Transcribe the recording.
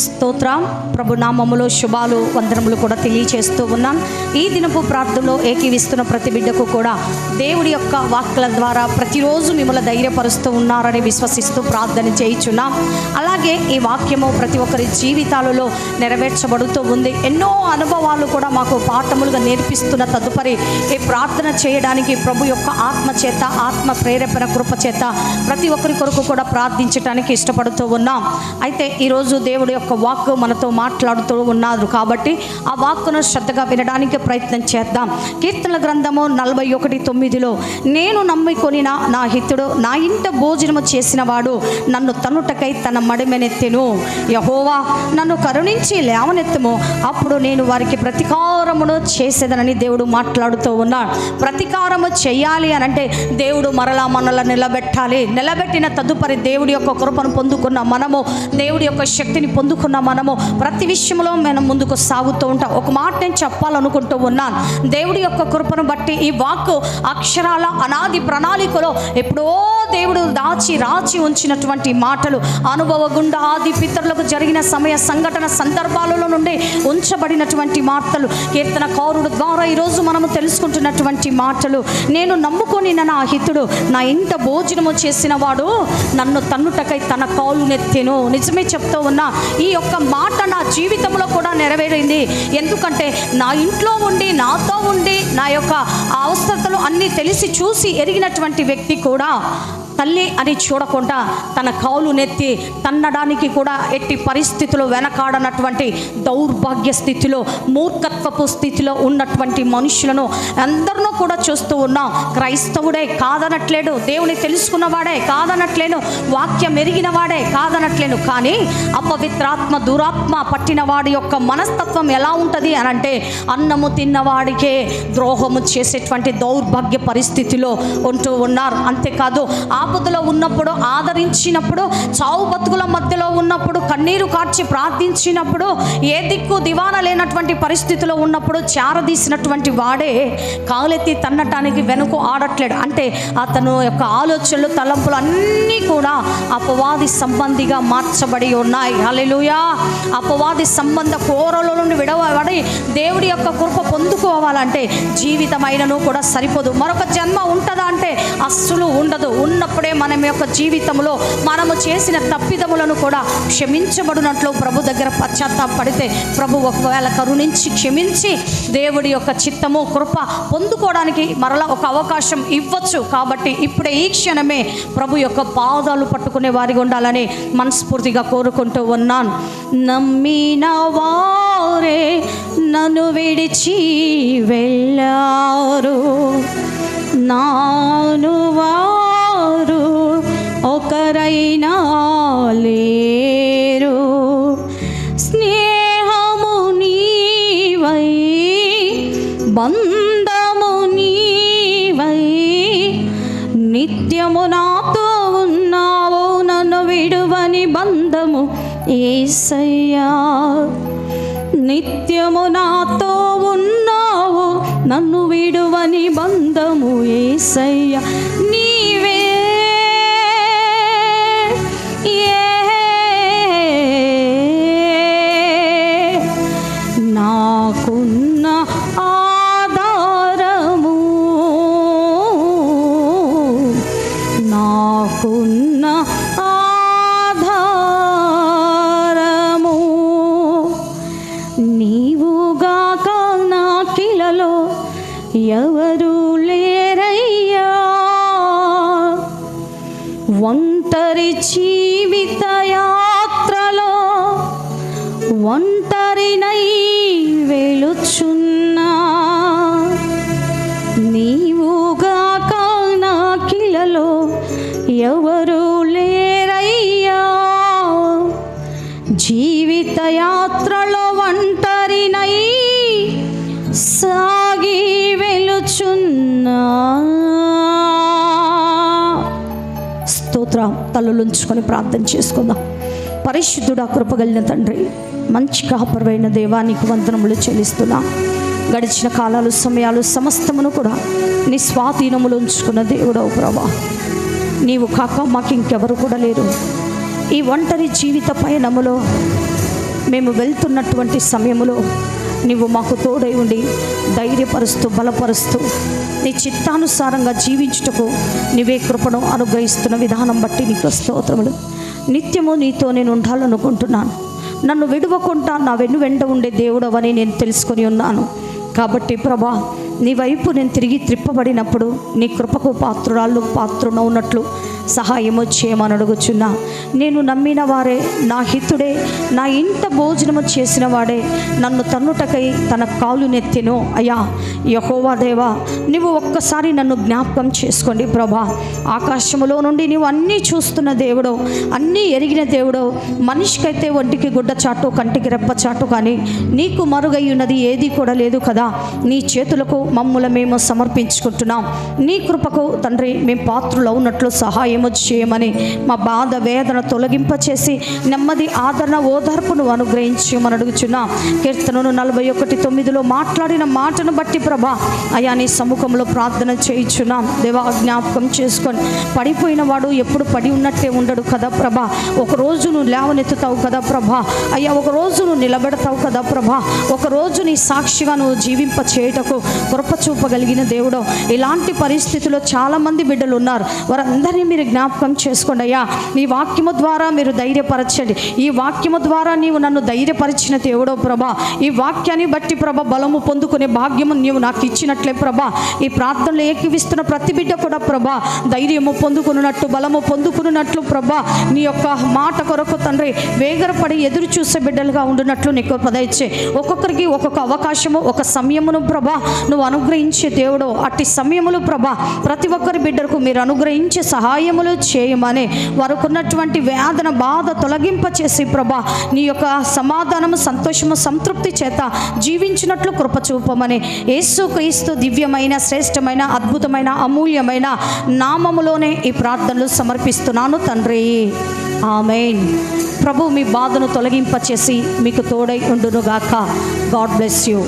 స్తోత్రం. ప్రభు నామములో శుభాలు వందనములు కూడా తెలియచేస్తూ ఉన్నాం. ఈ దినపు ప్రార్థనలో ఏకీవిస్తున్న ప్రతి బిడ్డకు కూడా దేవుడి యొక్క వాక్కుల ద్వారా ప్రతిరోజు మిమ్మల్ని ధైర్యపరుస్తూ ఉన్నారని విశ్వసిస్తూ ప్రార్థన చేయించున్నాం. అలాగే ఈ వాక్యము ప్రతి ఒక్కరి జీవితాలలో నెరవేర్చబడుతూ ఉంది. ఎన్నో అనుభవాలు కూడా మాకు పాఠములుగా నేర్పిస్తున్న తదుపరి ఈ ప్రార్థన చేయడానికి ప్రభు యొక్క ఆత్మ చేత ఆత్మ ప్రేరేపణ కృప చేత ప్రతి ఒక్కరి కొరకు కూడా ప్రార్థించడానికి ఇష్టపడుతూ ఉన్నాం. అయితే ఈరోజు దేవుడి యొక్క వాక్ మనతో మాట్లాడుతూ ఉన్నారు. కాబట్టి ఆ వాక్కును శ్రద్ధగా వినడానికి ప్రయత్నం చేద్దాం. కీర్తనల గ్రంథము నలభై ఒకటి తొమ్మిదిలో నేను నమ్మికొని నా హితుడు నా ఇంట భోజనము చేసినవాడు నన్ను తనుటకై తన మడిమెనెత్తెను. యహోవా నన్ను కరుణించి లేవనెత్తము. అప్పుడు నేను వారికి ప్రతీకారమును చేసేదనని దేవుడు మాట్లాడుతూ ఉన్నాడు. ప్రతీకారము చేయాలి అని అంటే దేవుడు మరలా మనల్ని నిలబెట్టాలి. నిలబెట్టిన తదుపరి దేవుడి యొక్క కృపను పొందుకున్న మనము దేవుడి యొక్క శక్తిని పొందు పొందుకున్న మనము ప్రతి విషయంలో మనం ముందుకు సాగుతూ ఉంటాం. ఒక మాట నేను చెప్పాలనుకుంటూ ఉన్నాను. దేవుడి యొక్క కృపను బట్టి ఈ వాక్కు అక్షరాల అనాది ప్రణాళికలో ఎప్పుడో దేవుడు దాచి రాచి ఉంచినటువంటి మాటలు అనుభవ గుండా ఆది పితరులకు జరిగిన సమయ సంఘటన సందర్భాలలో నుండి ఉంచబడినటువంటి మాటలు కీర్తన కౌరుడు ద్వారా ఈరోజు మనము తెలుసుకుంటున్నటువంటి మాటలు. నేను నమ్ముకొని నా హితుడు నా ఇంట భోజనము చేసిన వాడు నన్ను తన్నుటకై తన కాలు నెత్తెను. నిజమే చెప్తూ ఉన్నా ఈ యొక్క మాట నా జీవితంలో కూడా నెరవేరింది. ఎందుకంటే నా ఇంట్లో ఉండి నాతో ఉండి నా యొక్క అవసరతలు అన్నీ తెలిసి చూసి ఎరిగినటువంటి వ్యక్తి కూడా తల్లి అని చూడకుండా తన కాలు నెత్తి తన్నడానికి కూడా ఎట్టి పరిస్థితిలో వెనకాడనటువంటి దౌర్భాగ్య స్థితిలో మూర్ఖత్వపు స్థితిలో ఉన్నటువంటి మనుషులను అందరినూ కూడా చూస్తూ ఉన్నాం. క్రైస్తవుడే కాదనట్లేడు దేవుని తెలుసుకున్నవాడే కాదనట్లేను వాక్యం ఎరిగిన వాడే కాదనట్లేను. కానీ అపవిత్రాత్మ దురాత్మ పట్టినవాడి యొక్క మనస్తత్వం ఎలా ఉంటుంది అని అంటే అన్నము తిన్నవాడికే ద్రోహము చేసేటువంటి దౌర్భాగ్య పరిస్థితిలో ఉంటూ ఉన్నారు. అంతేకాదు ఆ ఆపదలో ఉన్నప్పుడు ఆదరించినప్పుడు చావు బతుకుల మధ్యలో ఉన్నప్పుడు కన్నీరు కార్చి ప్రార్థించినప్పుడు ఏ దిక్కు దివాన లేనటువంటి పరిస్థితిలో ఉన్నప్పుడు చారదీసినటువంటి వాడే కాలెత్తి తన్నటానికి వెనుక ఆడట్లేడు. అంటే అతను యొక్క ఆలోచనలు తలంపులు అన్నీ కూడా అపవాది సంబంధిగా మార్చబడి ఉన్నాయి. అలెలుయా అపవాది సంబంధ కోరలో నుండి విడవబడి దేవుడి యొక్క కృప పొందుకోవాలంటే జీవితమైనను కూడా సరిపోదు. మరొక జన్మ ఉంటుందా అంటే అస్సలు ఉండదు. ఉన్న ఉన్నప్పుడే మనం యొక్క జీవితంలో మనము చేసిన తప్పిదములను కూడా క్షమించబడినట్లు ప్రభు దగ్గర పశ్చాత్తాపడితే ప్రభు ఒకవేళ కరుణించి క్షమించి దేవుడి యొక్క చిత్తము కృప పొందుకోవడానికి మరలా ఒక అవకాశం ఇవ్వచ్చు. కాబట్టి ఇప్పుడే ఈ క్షణమే ప్రభు యొక్క పాదాలు పట్టుకునే వారిగా ఉండాలని మనస్ఫూర్తిగా కోరుకుంటూ ఉన్నాను. నమ్మిన వారే నన్ను విడిచి వెళ్ళారు. నాను ఏసయ్యా నిత్యము నాతో ఉన్నావు నన్ను విడువని బంధము ఏసయ్యా. సాగి వెలుచున్నా. స్తోత్రం తలలుంచుకొని ప్రార్థన చేసుకుందాం. పరిశుద్ధుడా కృపగలిగిన తండ్రి మంచి కాపరమైన దేవానికి వందనములు చెల్లిస్తున్నా. గడిచిన కాలాలు సమయాలు సమస్తమును కూడా నీ స్వాధీనములు ఉంచుకున్న దేవుడవు ప్రభా. నీవు కాక మాకు ఇంకెవరు కూడా లేరు. ఈ ఒంటరి జీవిత పయనములో మేము వెళ్తున్నటువంటి సమయంలో నీవు మాకు తోడై ఉండి ధైర్యపరుస్తూ బలపరుస్తూ నీ చిత్తానుసారంగా జీవించుటకు నీవే కృపను అనుగ్రహిస్తున్న విధానం బట్టి నీకు స్తోత్రములు. నిత్యము నీతో నేను ఉండాలనుకుంటున్నాను. నన్ను విడవకుండా నా వెన్ను వెంట ఉండే దేవుడవని నేను తెలుసుకొని ఉన్నాను. కాబట్టి ప్రభా నీ వైపు నేను తిరిగి త్రిప్పబడినప్పుడు నీ కృపకు పాత్రురాళ్ళు పాత్రున ఉన్నట్లు సహాయము చేయమని అడుగుచున్నా. నేను నమ్మిన వారే నా హితుడే నా ఇంట భోజనము చేసిన వాడే నన్ను తన్నుటకై తన కాలు నెత్తెను. అయ్యా యహోవా దేవా నువ్వు ఒక్కసారి నన్ను జ్ఞాపకం చేసుకోండి ప్రభా. ఆకాశములో నుండి నీవు అన్నీ చూస్తున్న దేవుడో అన్నీ ఎరిగిన దేవుడో మనిషికైతే ఒంటికి గుడ్డ చాటు కంటికి రెప్ప చాటు కానీ నీకు మరుగై ఉన్నది ఏది కూడా లేదు కదా. నీ చేతులకు మమ్ముల మేము సమర్పించుకుంటున్నాం. నీ కృపకు తండ్రి మేము పాత్రులు ఉన్నట్లు సహాయము చేయమని మా బాధ వేదన తొలగింపచేసి నెమ్మది ఆదరణ ఓదార్పును అనుగ్రహించమని అడుగుచున్నాం. కీర్తనను నలభై ఒకటి తొమ్మిదిలో మాట్లాడిన మాటను బట్టి ప్రభా అయా నీ సముఖంలో ప్రార్థన చేయించున్నాం. దేవా జ్ఞాపకం చేసుకొని పడిపోయిన వాడు ఎప్పుడు పడి ఉన్నట్టే ఉండడు కదా ప్రభా. ఒక రోజు నువ్వు లేవనెత్తుతావు కదా ప్రభా. అయ్యా ఒక రోజు నువ్వు నిలబెడతావు కదా ప్రభా. ఒక రోజు నీ సాక్షిగా నువ్వు జీవింప చేయుటకు కృప చూపగలిగిన దేవుడు ఇలాంటి పరిస్థితుల్లో చాలామంది బిడ్డలు ఉన్నారు వారందరినీ మీరు జ్ఞాపకం చేసుకోండి అయ్యా. నీ వాక్యము ద్వారా మీరు ధైర్యపరచండి. ఈ వాక్యము ద్వారా నీవు నన్ను ధైర్యపరిచిన దేవుడో ప్రభా. ఈ వాక్యాన్ని బట్టి ప్రభ బలము పొందుకునే భాగ్యము నీవు నాకు ఇచ్చినట్లే ప్రభా. ఈ ప్రార్థనలు ఏకీవిస్తున్న ప్రతి బిడ్డ కూడా ప్రభా ధైర్యము పొందుకున్నట్టు బలము పొందుకున్నట్లు ప్రభా నీ యొక్క మాట కొరకు తండ్రి వేగరపడి ఎదురు చూసే బిడ్డలుగా ఉండునట్లు నీకు పదయిచ్చే ఒక్కొక్కరికి ఒక్కొక్క అవకాశము ఒక సమయమును ప్రభా నువ్వు అనుగ్రహించే దేవుడు. అట్టి సమయములు ప్రభా ప్రతి ఒక్కరి బిడ్డలకు మీరు అనుగ్రహించే సహాయం కార్యములు చేయమని వారికి ఉన్నటువంటి వేదన బాధ తొలగింప చేసి ప్రభా నీ యొక్క సమాధానము సంతోషము సంతృప్తి చేత జీవించినట్లు కృప చూపమని యేసు క్రీస్తు దివ్యమైన శ్రేష్టమైన అద్భుతమైన అమూల్యమైన నామములోనే ఈ ప్రార్థనలు సమర్పిస్తున్నాను తండ్రి. ఆమెన్. ప్రభు మీ బాధను తొలగింపచేసి మీకు తోడై ఉండునుగాక. God bless you.